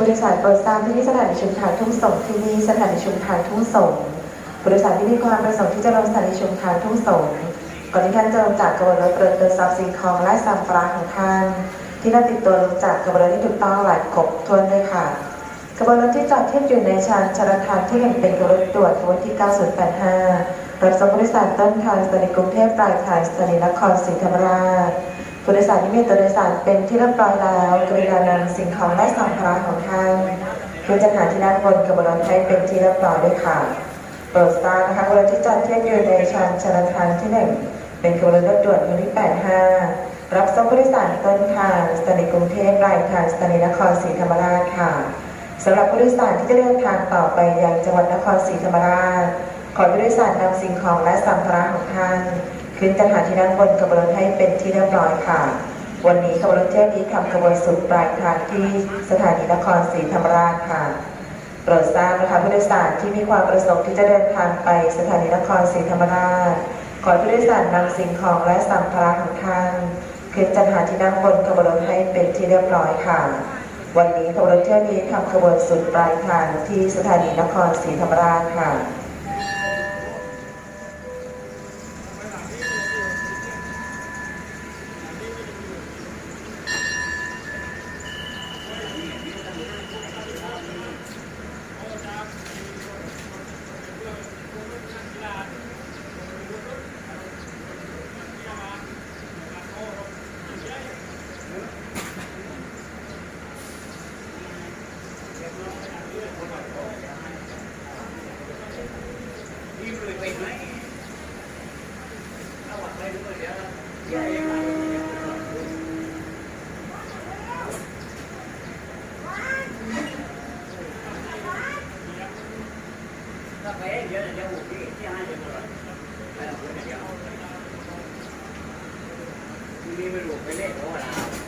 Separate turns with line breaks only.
บริษัทโปรดทราบที่นี่สถานีชุมทางทุ่งสงที่นี่สถานีชุมทางทุ่งสงบริษัทที่มีความประสงค์ที่จะลงสถานีชุมทางทุ่งสงก่อนที่ท่านจะลงจากกระบวนรถเปิดเดินทรัพย์สินของและสัมภาระของท่าน ที่ได้ติดตัวลงจากกระบวนรถที่ถูกต้องหลายครบถ้วนด้วยค่ะกระบวนรถที่จอดเทียบอยู่ในชานชลทานที่หนึ่งเป็นกระบวนรถด่วนขบวนที่ 9085รับส่งผู้โดยสารต้นทางสถานีกรุงเทพปลายทางสถานีนครศรีธรรมราช ผู้โดยสารที่มีตัวโดยสารเป็นที่เรียบร้อยแล้วกรุณานำสิ่งของและสัมภาระของท่านขึ้นจากฐาที่ด้านบนกระบวนรถให้เป็นที่เรียบร้อยด้วยค่ะโปรดทราบนะคะกระบวนรถที่จอดเทียบอยู่ในชานชลทานที่หนึ่งเป็นกระบวนรถด่วนขบวนที่ 85 รับส่งผู้โดยสารต้นทางสถานีกรุงเทพปลายทางสถานีนครศรีธรรมราชค่ะสำหรับผู้โดยสารที่จะเดินทางต่อไปยังจังหวัดนครศรีธรรมราช ขอผู้โดยสารนำสิ่งของและสัมภาระของท่าน ขึ้นจากฐานที่ด้านบนขบวนรถให้เป็นที่เรียบร้อยค่ะ วันนี้ขบวนรถเที่ยวนี้ทำขบวนสุดปลายทางที่สถานีนครศรีธรรมราชค่ะโปรดทราบนะคะผู้โดยสารที่มีความประสงค์ที่จะเดินทางไปสถานีนครศรีธรรมราช ขอผู้โดยสารนำสิ่งของและสัมภาระของท่านขึ้นจากฐานที่นั่งบนขบวนรถให้เป็นที่เรียบร้อยค่ะ วันนี้ขบวนรถเที่ยวนี้ทำขบวนสุดปลายทางที่สถานีนครศรีธรรมราชค่ะ
นี่ไม่รู้ไปเล่นโอ้ลาว